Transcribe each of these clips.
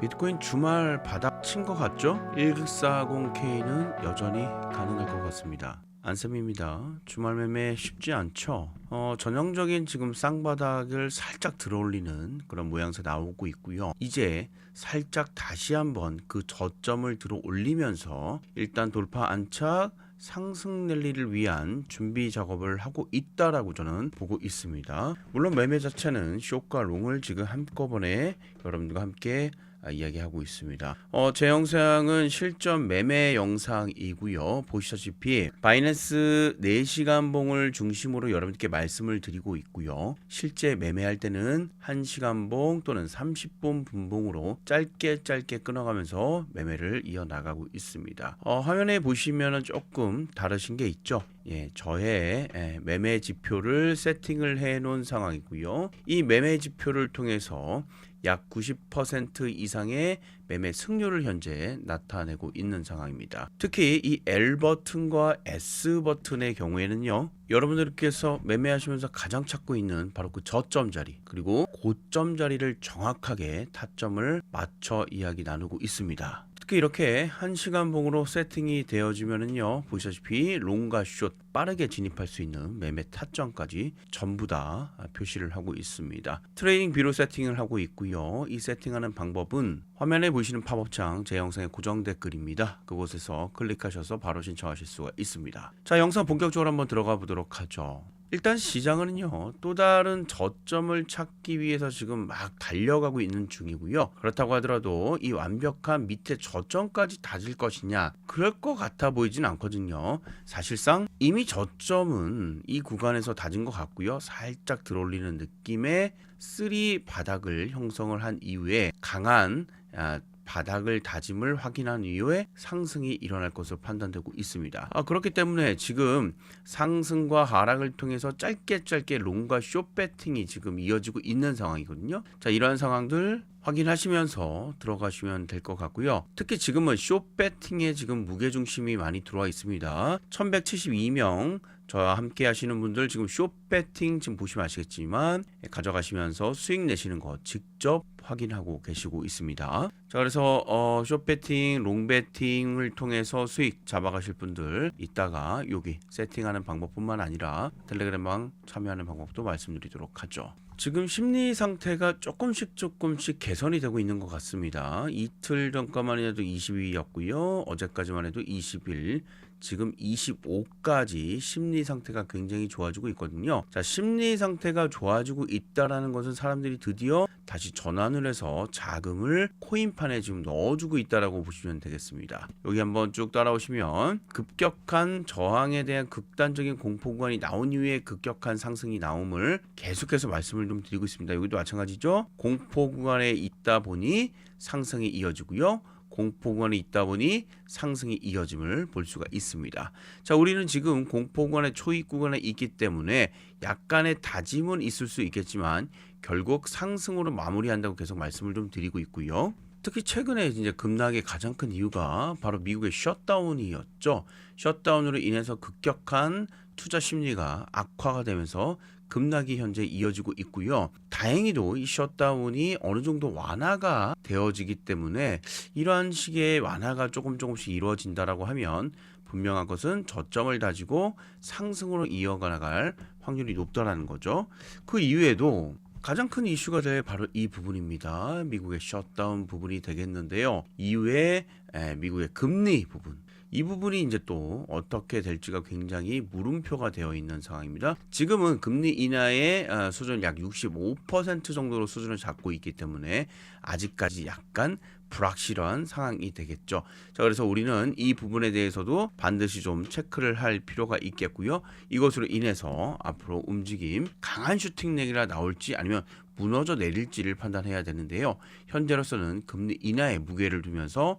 비트코인 주말 바닥 친 것 같죠? 1640K는 여전히 가능할 것 같습니다. 안쌤입니다. 주말 매매 쉽지 않죠. 어, 전형적인 지금 쌍바닥을 살짝 들어올리는 그런 모양새 나오고 있고요. 이제 살짝 다시 한번 그 저점을 들어 올리면서 일단 돌파 안착 상승 랠리를 위한 준비 작업을 하고 있다라고 저는 보고 있습니다. 물론 매매 자체는 쇼과 롱을 지금 한꺼번에 여러분들과 함께 아, 이야기하고 있습니다. 어, 제 영상은 실전 매매 영상이고요. 보시다시피 바이낸스 4시간 봉을 중심으로 여러분께 말씀을 드리고 있고요. 실제 매매할 때는 1시간 봉 또는 30분 분봉으로 짧게 짧게 끊어가면서 매매를 이어나가고 있습니다. 어, 화면에 보시면 조금 다르신 게 있죠. 예, 저의 예, 매매 지표를 세팅을 해 놓은 상황이고요. 이 매매 지표를 통해서 약 90% 이상의 매매 승률을 현재 나타내고 있는 상황입니다. 특히 이 L 버튼과 S 버튼의 경우에는요. 여러분들께서 매매하시면서 가장 찾고 있는 바로 그 저점 자리 그리고 고점 자리를 정확하게 타점을 맞춰 이야기 나누고 있습니다. 특히 이렇게 1시간 봉으로 세팅이 되어지면은요. 보시다시피 롱과 숏 빠르게 진입할 수 있는 매매 타점까지 전부 다 표시를 하고 있습니다. 트레이딩 뷰로 세팅을 하고 있고요. 이 세팅하는 방법은 화면에 보이시는 팝업창 제 영상의 고정 댓글입니다. 그곳에서 클릭하셔서 바로 신청하실 수가 있습니다. 자, 영상 본격적으로 한번 들어가 보도록 하죠. 일단 시장은요 또 다른 저점을 찾기 위해서 지금 막 달려가고 있는 중이고요. 그렇다고 하더라도 이 완벽한 밑에 저점까지 다질 것이냐 그럴 것 같아 보이진 않거든요. 사실상 이미 저점은 이 구간에서 다진 것 같고요. 살짝 들어올리는 느낌의 쓰리 바닥을 형성을 한 이후에 강한 아, 바닥을 다짐을 확인한 이후에 상승이 일어날 것으로 판단되고 있습니다. 아, 그렇기 때문에 지금 상승과 하락을 통해서 짧게 짧게 롱과 숏 배팅이 지금 이어지고 있는 상황이거든요. 자, 이러한 상황들 확인하시면서 들어가시면 될 것 같고요. 특히 지금은 숏 배팅에 지금 무게 중심이 많이 들어와 있습니다. 1172명 저와 함께 하시는 분들 지금 숏 배팅 지금 보시면 아시겠지만 가져가시면서 수익 내시는 거 직접 확인하고 계시고 있습니다. 자 그래서 어, 숏 배팅, 롱 배팅을 통해서 수익 잡아가실 분들 이따가 여기 세팅하는 방법뿐만 아니라 텔레그램방 참여하는 방법도 말씀드리도록 하죠. 지금 심리 상태가 조금씩 조금씩 개선이 되고 있는 것 같습니다. 이틀 전까만 해도 22였고요. 어제까지만 해도 21. 지금 25까지 심리 상태가 굉장히 좋아지고 있거든요. 자, 심리 상태가 좋아지고 있다라는 것은 사람들이 드디어 다시 전환을 해서 자금을 코인판에 지금 넣어주고 있다라고 보시면 되겠습니다. 여기 한번 쭉 따라오시면 급격한 저항에 대한 극단적인 공포 구간이 나온 이후에 급격한 상승이 나옴을 계속해서 말씀을 좀 드리고 있습니다. 여기도 마찬가지죠. 공포 구간에 있다 보니 상승이 이어지고요. 공포 구간에 있다 보니 상승이 이어짐을 볼 수가 있습니다. 자, 우리는 지금 공포 구간의 초입 구간에 있기 때문에 약간의 다짐은 있을 수 있겠지만 결국 상승으로 마무리한다고 계속 말씀을 좀 드리고 있고요. 특히 최근에 이제 급락의 가장 큰 이유가 바로 미국의 셧다운이었죠. 셧다운으로 인해서 급격한 투자 심리가 악화가 되면서 급락이 현재 이어지고 있고요. 다행히도 이 셧다운이 어느 정도 완화가 되어지기 때문에 이러한 식의 완화가 조금 조금씩 이루어진다라고 하면 분명한 것은 저점을 다지고 상승으로 이어가 나갈 확률이 높다라는 거죠. 그 이후에도 가장 큰 이슈가 될 바로 이 부분입니다. 미국의 셧다운 부분이 되겠는데요. 이후에 에, 미국의 금리 부분. 이 부분이 이제 또 어떻게 될지가 굉장히 물음표가 되어 있는 상황입니다. 지금은 금리 인하의 어, 수준 약 65% 정도로 수준을 잡고 있기 때문에 아직까지 약간 불확실한 상황이 되겠죠. 자, 그래서 우리는 이 부분에 대해서도 반드시 좀 체크를 할 필요가 있겠고요. 이것으로 인해서 앞으로 움직임 강한 슈팅 내기가 나올지 아니면 무너져 내릴지를 판단해야 되는데요. 현재로서는 금리 인하에 무게를 두면서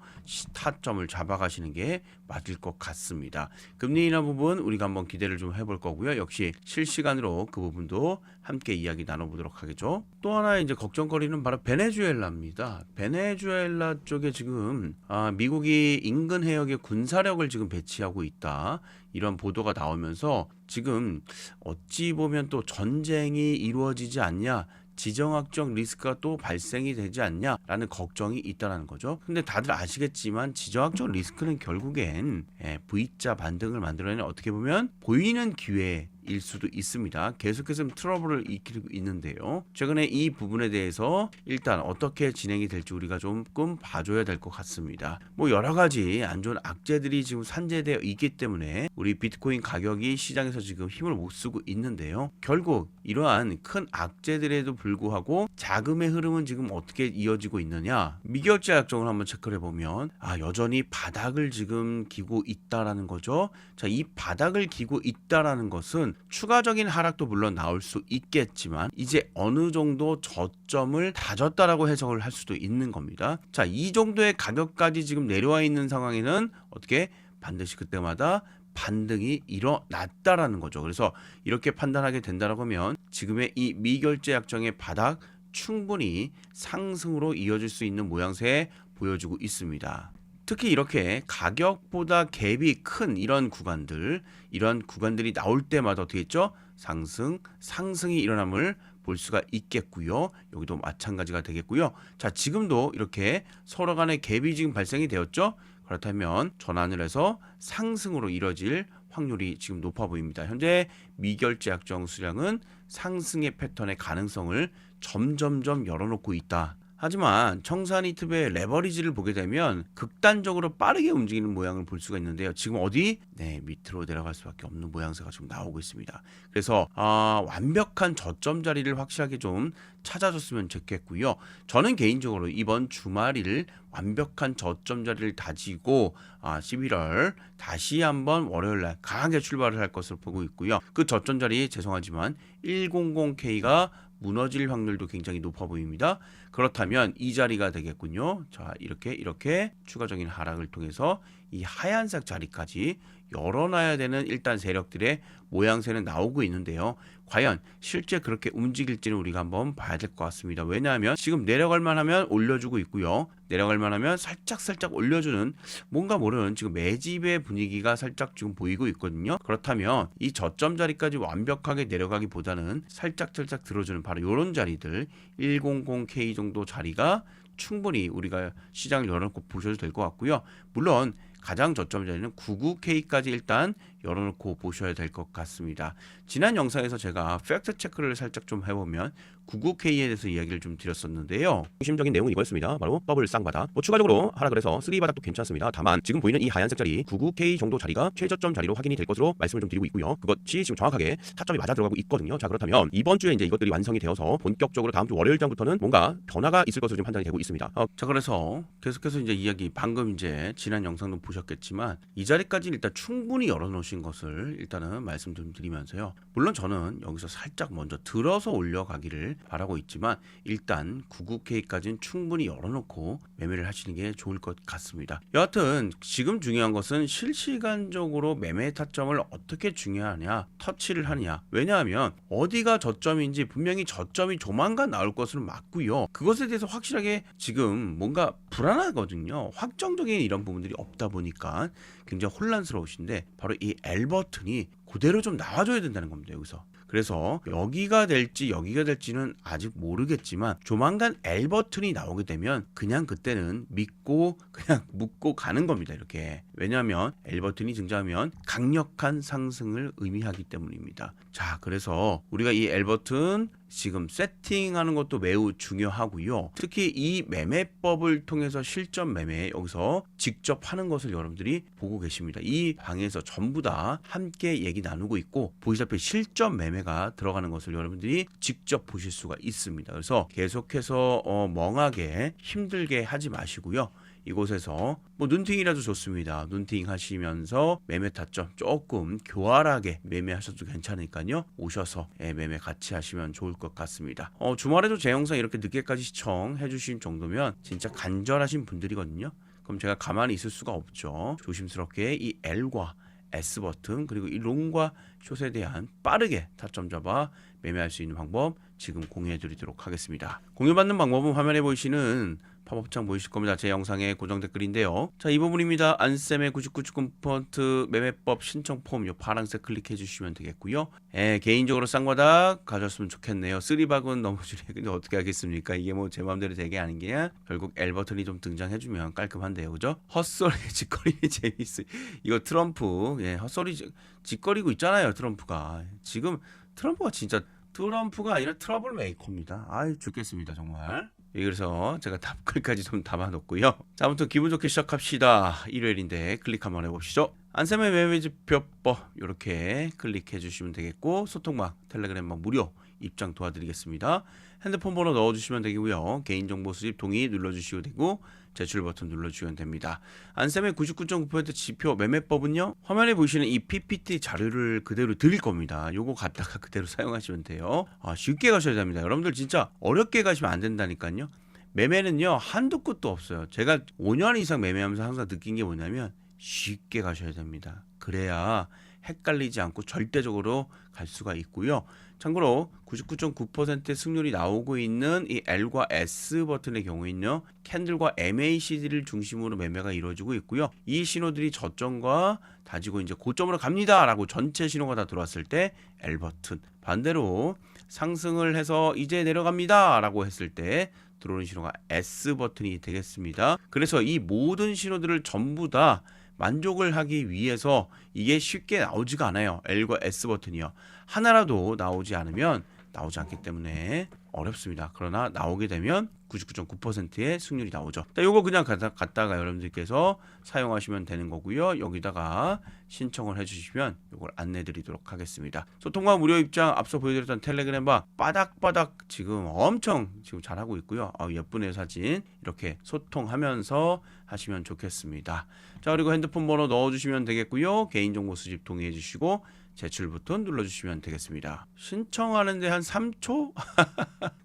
타점을 잡아가시는 게 맞을 것 같습니다. 금리 인하 부분 우리가 한번 기대를 좀 해볼 거고요. 역시 실시간으로 그 부분도 함께 이야기 나눠보도록 하겠죠. 또 하나 이제 걱정거리는 바로 베네수엘라입니다. 베네수엘라 쪽에 지금 아, 미국이 인근 해역에 군사력을 지금 배치하고 있다. 이런 보도가 나오면서 지금 어찌 보면 또 전쟁이 이루어지지 않냐 지정학적 리스크가 또 발생이 되지 않냐라는 걱정이 있다라는 거죠. 근데 다들 아시겠지만 지정학적 리스크는 결국엔 예, V자 반등을 만들어내는 어떻게 보면 보이는 기회 일 수도 있습니다. 계속해서 좀 트러블을 일으키고 있는데요. 최근에 이 부분에 대해서 일단 어떻게 진행이 될지 우리가 조금 봐줘야 될 것 같습니다. 뭐 여러 가지 안 좋은 악재들이 지금 산재되어 있기 때문에 우리 비트코인 가격이 시장에서 지금 힘을 못 쓰고 있는데요. 결국 이러한 큰 악재들에도 불구하고 자금의 흐름은 지금 어떻게 이어지고 있느냐? 미결제 약정을 한번 체크를 해보면 아 여전히 바닥을 지금 기고 있다라는 거죠. 자, 이 바닥을 기고 있다라는 것은 추가적인 하락도 물론 나올 수 있겠지만 이제 어느 정도 저점을 다졌다라고 해석을 할 수도 있는 겁니다. 자, 이 정도의 가격까지 지금 내려와 있는 상황에는 어떻게 반드시 그때마다 반등이 일어났다라는 거죠. 그래서 이렇게 판단하게 된다라고 하면 지금의 이 미결제 약정의 바닥 충분히 상승으로 이어질 수 있는 모양새 보여주고 있습니다. 특히 이렇게 가격보다 갭이 큰 이런 구간들, 이런 구간들이 나올 때마다 어떻게 했죠? 상승, 상승이 일어남을 볼 수가 있겠고요. 여기도 마찬가지가 되겠고요. 자, 지금도 이렇게 서로 간의 갭이 지금 발생이 되었죠? 그렇다면 전환을 해서 상승으로 이뤄질 확률이 지금 높아 보입니다. 현재 미결제 약정 수량은 상승의 패턴의 가능성을 점점점 열어놓고 있다. 하지만 청산이 틈의 레버리지를 보게 되면 극단적으로 빠르게 움직이는 모양을 볼 수가 있는데요. 지금 어디? 네, 밑으로 내려갈 수밖에 없는 모양새가 지금 나오고 있습니다. 그래서 아, 완벽한 저점 자리를 확실하게 좀 찾아줬으면 좋겠고요. 저는 개인적으로 이번 주말을 완벽한 저점 자리를 다지고 아, 11월 다시 한번 월요일 날 강하게 출발을 할 것으로 보고 있고요. 그 저점 자리 죄송하지만 100K가 무너질 확률도 굉장히 높아 보입니다. 그렇다면 이 자리가 되겠군요. 자, 이렇게 이렇게 추가적인 하락을 통해서 이 하얀색 자리까지 열어놔야 되는 일단 세력들의 모양새는 나오고 있는데요. 과연 실제 그렇게 움직일지는 우리가 한번 봐야 될 것 같습니다. 왜냐하면 지금 내려갈 만하면 올려주고 있고요. 내려갈 만하면 살짝 살짝 올려주는 뭔가 모르는 지금 매집의 분위기가 살짝 지금 보이고 있거든요. 그렇다면 이 저점 자리까지 완벽하게 내려가기보다는 살짝 살짝 들어주는 바로 이런 자리들 100K 정도 자리가 충분히 우리가 시장을 열어놓고 보셔도 될 것 같고요. 물론 가장 저점 자리는 99K까지 일단 열어놓고 보셔야 될 것 같습니다. 지난 영상에서 제가 팩트 체크를 살짝 좀 해보면 99K에 대해서 이야기를 좀 드렸었는데요. 중심적인 내용은 이거였습니다. 바로 버블 쌍바닥. 뭐 추가적으로 하락을 해서 3바닥도 괜찮습니다. 다만 지금 보이는 이 하얀색 자리 99K 정도 자리가 최저점 자리로 확인이 될 것으로 말씀을 좀 드리고 있고요. 그것이 지금 정확하게 타점이 맞아 들어가고 있거든요. 자 그렇다면 이번 주에 이제 이것들이 완성이 되어서 본격적으로 다음 주 월요일 장부터는 뭔가 변화가 있을 것으로 지금 판단이 되고 있습니다. 어, 자 그래서 계속해서 이제 이야기 방금 이제 지난 영상도 보셨겠지만 이 자리까지 일단 충분히 열어놓으신 것을 일단은 말씀 좀 드리면서요. 물론 저는 여기서 살짝 먼저 들어서 올려가기를 바라고 있지만 일단 99K까지는 충분히 열어놓고 매매를 하시는 게 좋을 것 같습니다. 여하튼 지금 중요한 것은 실시간적으로 매매 타점을 어떻게 중요하냐 터치를 하느냐 왜냐하면 어디가 저점인지 분명히 저점이 조만간 나올 것은 맞고요. 그것에 대해서 확실하게 지금 뭔가 불안하거든요. 확정적인 이런 부분들이 없다 보니 까 굉장히 혼란스러우신데 바로 이 L 버튼이 그대로 좀 나와줘야 된다는 겁니다. 여기서. 그래서 여기가 될지 여기가 될지는 아직 모르겠지만 조만간 L 버튼이 나오게 되면 그냥 그때는 믿고 그냥 묻고 가는 겁니다. 이렇게. 왜냐하면 L 버튼이 등장하면 강력한 상승을 의미하기 때문입니다. 자, 그래서 우리가 이 L 버튼 지금 세팅하는 것도 매우 중요하고요. 특히 이 매매법을 통해서 실전 매매 여기서 직접 하는 것을 여러분들이 보고 계십니다. 이 방에서 전부 다 함께 얘기 나누고 있고 보시다시피 실전 매매가 들어가는 것을 여러분들이 직접 보실 수가 있습니다. 그래서 계속해서 어, 멍하게 힘들게 하지 마시고요. 이곳에서 뭐 눈팅이라도 좋습니다. 눈팅 하시면서 매매 타점 조금 교활하게 매매하셔도 괜찮으니까요. 오셔서 예, 매매 같이 하시면 좋을 것 같습니다. 어, 주말에도 제 영상 이렇게 늦게까지 시청해 주신 정도면 진짜 간절하신 분들이거든요. 그럼 제가 가만히 있을 수가 없죠. 조심스럽게 이 L과 S 버튼 그리고 이 롱과 숏에 대한 빠르게 타점 잡아 매매할 수 있는 방법 지금 공유해 드리도록 하겠습니다. 공유받는 방법은 화면에 보이시는 팝업창 보이실 겁니다. 제 영상의 고정 댓글인데요. 자, 이 부분입니다. 안쌤의 99.9% 매매법 신청 폼 요 파란색 클릭해 주시면 되겠고요. 예, 개인적으로 쌍바닥 가졌으면 좋겠네요. 쓰리박은 줄여. 근데 어떻게 하겠습니까? 이게 뭐 제 마음대로 되게 아닌 게 결국 L 버튼이 좀 등장해 주면 깔끔한데요. 그죠? 헛소리 짓거리 재미있어. 이거 트럼프 예, 헛소리 짓- 짓거리고 있잖아요. 트럼프가. 지금 트럼프가 진짜 트럼프가 아니라 트러블 메이커입니다. 아유 죽겠습니다 정말. 예, 그래서 제가 답글까지 좀 담아놓고요. 자, 아무튼 기분 좋게 시작합시다. 일요일인데 클릭 한번 해보시죠. 안쌤의 매매지 표법 이렇게 클릭해 주시면 되겠고 소통방 텔레그램방 무료 입장 도와드리겠습니다. 핸드폰 번호 넣어주시면 되고요. 개인정보 수집 동의 눌러주시면 되고 제출 버튼 눌러주시면 됩니다. 안쌤의 99.9% 지표 매매법은요. 화면에 보이시는 이 PPT 자료를 그대로 드릴 겁니다. 요거 갖다가 그대로 사용하시면 돼요. 아, 쉽게 가셔야 됩니다. 여러분들 진짜 어렵게 가시면 안 된다니까요. 매매는요 한두 끝도 없어요. 제가 5년 이상 매매하면서 항상 느낀 게 뭐냐면 쉽게 가셔야 됩니다. 그래야 헷갈리지 않고 절대적으로 갈 수가 있고요. 참고로 99.9%의 승률이 나오고 있는 이 L과 S 버튼의 경우에는요. 캔들과 MACD를 중심으로 매매가 이루어지고 있고요. 이 신호들이 저점과 다지고 이제 고점으로 갑니다 라고 전체 신호가 다 들어왔을 때 L 버튼 반대로 상승을 해서 이제 내려갑니다 라고 했을 때 들어오는 신호가 S 버튼이 되겠습니다. 그래서 이 모든 신호들을 전부 다 만족을 하기 위해서 이게 쉽게 나오지가 않아요. L과 S 버튼이요. 하나라도 나오지 않으면 나오지 않기 때문에 어렵습니다. 그러나 나오게 되면 99.9%의 승률이 나오죠. 자, 요거 그냥 갖다, 갖다가 여러분들께서 사용하시면 되는 거고요. 여기다가 신청을 해주시면 요걸 안내드리도록 하겠습니다. 소통과 무료 입장 앞서 보여드렸던 텔레그램 바 바닥바닥 지금 엄청 지금 잘하고 있고요. 아, 예쁘네요 사진 이렇게 소통하면서 하시면 좋겠습니다. 자 그리고 핸드폰 번호 넣어주시면 되겠고요. 개인정보 수집 동의해 주시고 제출 버튼 눌러주시면 되겠습니다. 신청하는데 한 3초?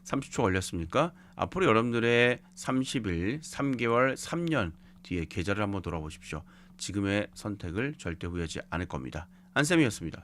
30초 걸렸습니까? 앞으로 여러분들의 30일, 3개월, 3년 뒤에 계좌를 한번 돌아보십시오. 지금의 선택을 절대 후회하지 않을 겁니다. 안쌤이었습니다.